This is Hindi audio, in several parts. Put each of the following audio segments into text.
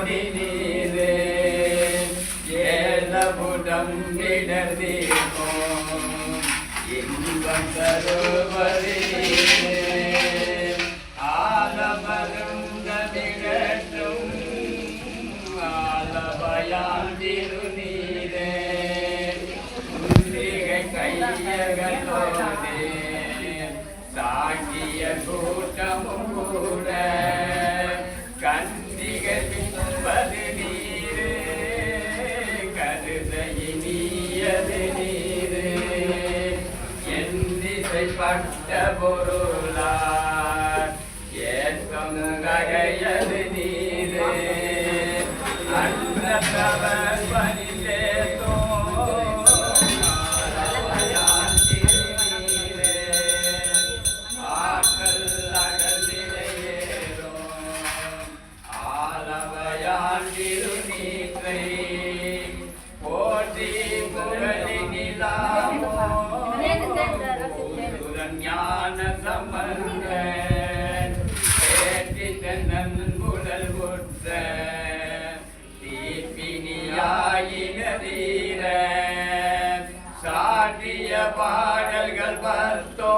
മുടിനീരേ ഏലപുരം നിലനീരോ ഇമ്പം സരോവരേ சாங்கிய கூட்டமும் கூட கண் பொருளார் ஏற்றம் கரையது நீரே. பாடல்கள் பத்தோ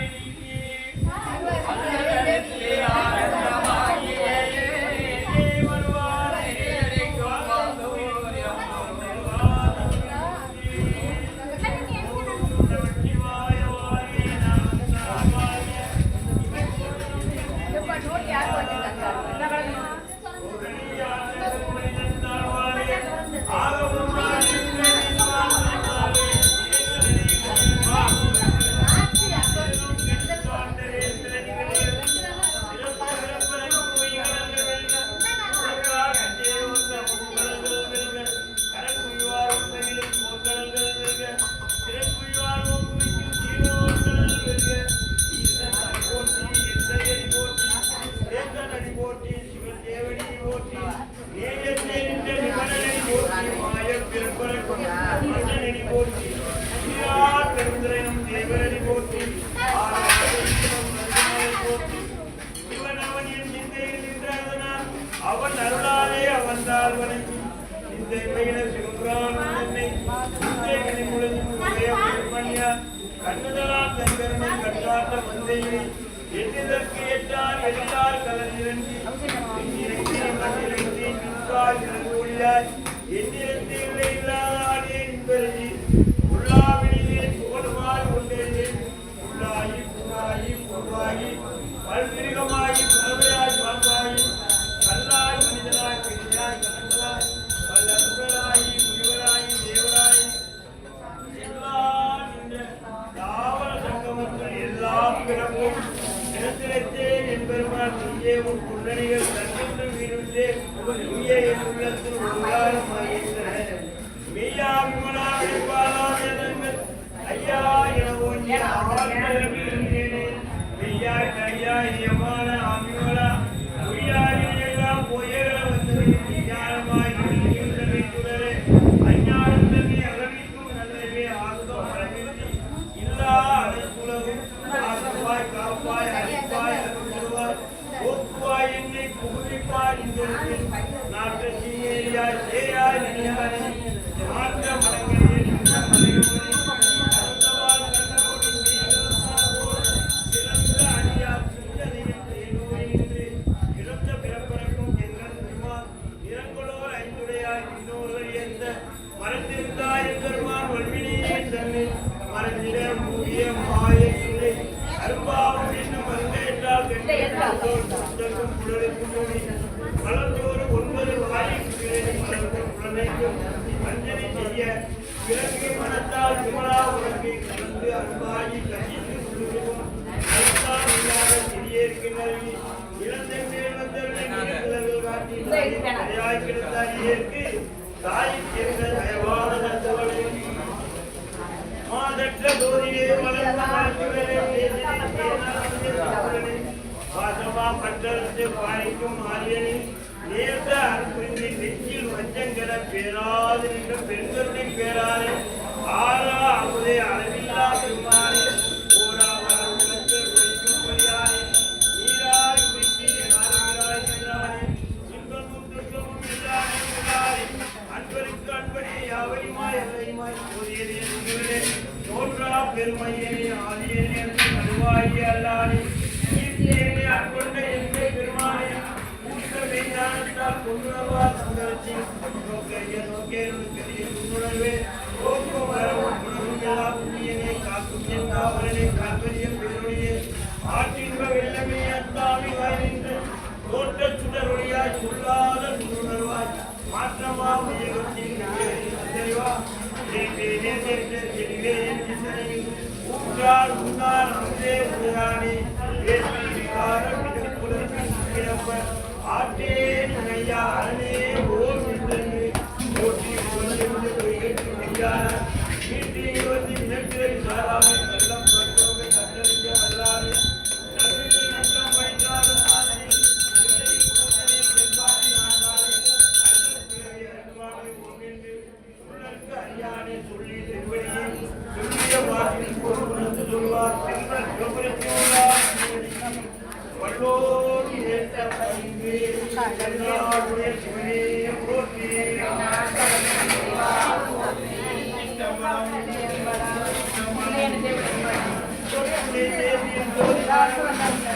Bye. அன்னைக்கும் அஞ்சலி செய்ய பிறகு மனத்தால் விமலா உனக்கு கலந்து அன்பாகி கசித்து முழுவதும் மனத்தால் இல்லாத சிறியேற்கின்றி இளந்தென்றே வந்தவர்கள் காட்டி தயாய் கிடந்தாரியேற்கு தாய் சேர்ந்த தயவான தந்தவளையும் மாதற்ற தோதியே வளர்ந்த மாற்றவரை பாசமா பட்டரத்து பாய்க்கும் ஆரியனின் நேர்ந்த அருப்பின்றி நெஞ்சில் வஞ்சங்கர பேராது பெண்களுடைய பேராலே ஆறா அமுதே அளவில்லாத Yeah.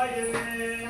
Hayır.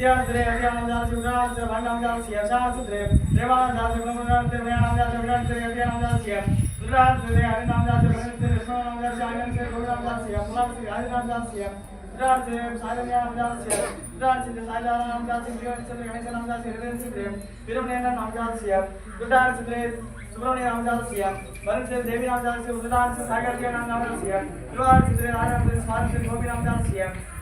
देवानंद्रे अभियानंदास विग्रहांद्रे भांडांदास यशांद्रे देवानंदास ब्रह्मनांद्रे भयानंदास विग्रहांद्रे अभियानंदास विग्रहांद्रे हरिनामदास भगवंद्रे विष्णुनामदास आनंद्रे भगवानदास पुलांद्रे हरिनामदास विग्रहांद्रे सायलन्यामदास विग्रहांद्रे सायलारामदास जीवनचंद्र गणेशनामदास हृदयचंद्रे वीरमनेनामदास विग्रहांद्रे सुब्रमण्यनामदास भरतचंद्र देवीनामदास विग्रहांद्रे सागर के नामदास विग्रहांद्रे राजांद्रे स्वामी गोपीनामदास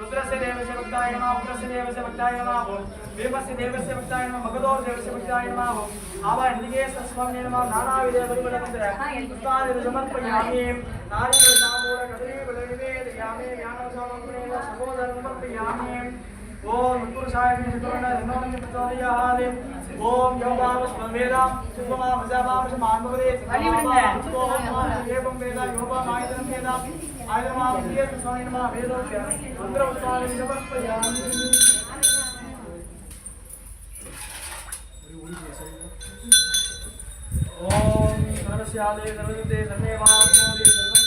रुद्रस्य देवस्य भक्ताय नमः उग्रस्य देवस्य भक्ताय नमः भीमस्य देवस्य भक्ताय नमः मगधोर देवस्य भक्ताय नमः आवाहन निकेश स्वामी नमः नानाविध परिमल मंत्र पुष्पादि समर्पयामि नारिकेल नामोर कदरी बलनिवेदयामि ज्ञानसामग्रे सहोदरं समर्पयामि ओम पुरुषाय निष्करुण पतोरिया हाले ओम योगाम स्वमेदाम सुगमाम हजामाम समानुभवरे ओम एवं वेदा योगाम आयतन वेदाम आयतमाम प्रिय के अंदर उत्साह मंत्र उत्तारे नमस्पयामि ओम सर्वस्यादे नमः सर्वे नमः सर्वं